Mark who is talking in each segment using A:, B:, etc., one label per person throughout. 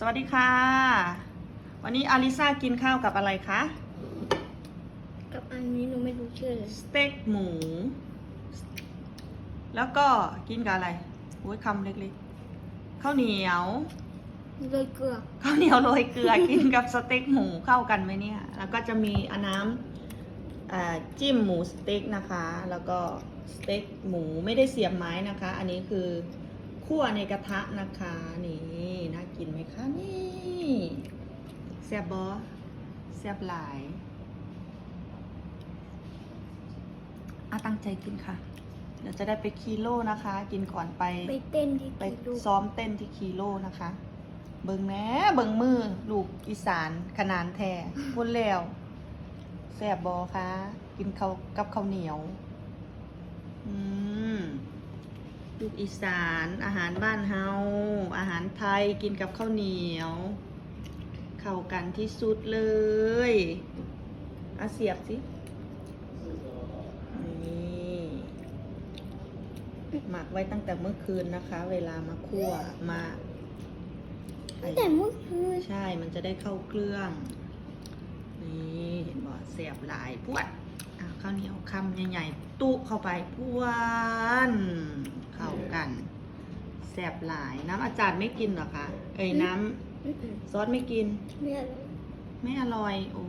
A: สวัสดีค่ะ วันนี้อาริซากินข้าวกับอะไรคะ
B: กับอันนี้หนูไม่รู้ชื่อเลย
A: สเต็กหมู แล้วก็กินกับอะไรโอ้ยคำเล็กๆ ข้าวเหนียว
B: โรยเกลือ
A: ข้าวเหนียวโรยเกลือ กินกับสเต็กหมูเข้ากันไหมเนี่ย แล้วก็จะมีอาน้ำอ่าจิ้มหมูสเต็กนะคะ แล้วก็สเต็กหมูไม่ได้เสียบไม้นะคะ อันนี้คือคั่วในกระทะนะคะนี่น่า กินไหมคะนี่แซ่บบอแซ่บหลายอะตั้งใจกินค่ะ เดี๋ยวจะได้ไปคีโลนะคะ กินก่อนไป
B: ไปเต้นที่
A: ไป
B: กีดู
A: ซ้อมเต้นที่คีโลนะคะ เบิงแหม่เบิงมือลูกอีสานขนานแท้พูดแล้วแซ่บบอคะ กินข้าวกับข้าวเหนียว อืมลูกอีสานอาหารบ้านเฮา อาหารไทยกินกับข้าวเหนียว เข้ากันที่สุดเลยอาเสียบสิ นี่ หมักไว้ตั้งแต่เมื่อคืนนะคะ เวลามาคั่วมา
B: ตั้งแต่เมื่อคืน
A: ใช่ มันจะได้เข้าเครื่อง นี่เห็นบ่เสียบหลายพวดอะข้าวเหนียวคำใหญ่ๆ ตุเข้าไปพวน เข้ากันแสบหลายน้ำอาจารย์ไม่กินเหรอคะเอ้ยน้
B: อืมำ
A: ซอสไม่กิน
B: ๆไม่อะไร
A: ไม่อร่อย โอ้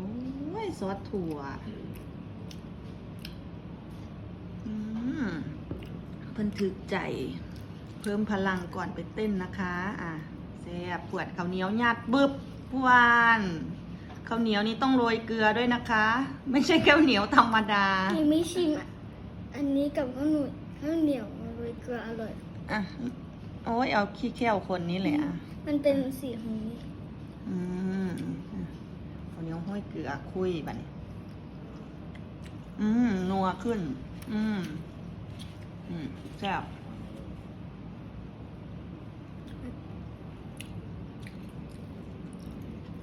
A: ยซอสถั่วอืมเพิ่นถึกใจ เพิ่มพลังก่อนไปเต้นนะคะ อะแซ่บปวดข้าวเหนียวยัดบึบพวานข้าวเหนียวนี้ต้องโรยเกลือด้วยนะคะ ไม่ใช่ข้าวเหนียวธรรมดา
B: ยังไม่ชิมอะอันนี้กับข้าวหนุ่ยข้าวเหนียวโรยเกลืออร่อย
A: อะ โอ้ยเอาขี้แค้วคนนี้เลยอะ
B: มันเป็นสีของนี้
A: อืมข้าวเหนียวห้อยเกลือคุยบัดนี้ อืมนัวขึ้น อืม อืมแซ่บ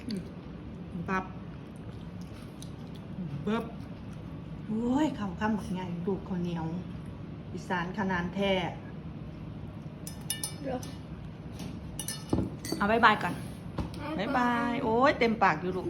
A: อืมปับเบิบโอ้ยข้าวข้ามบักไงดูกข้าวเหนียว อีสานขนานแท้ เอาบายบายก่อนบ๊ายบาย โอ้ยเต็มปากอยู่ลูก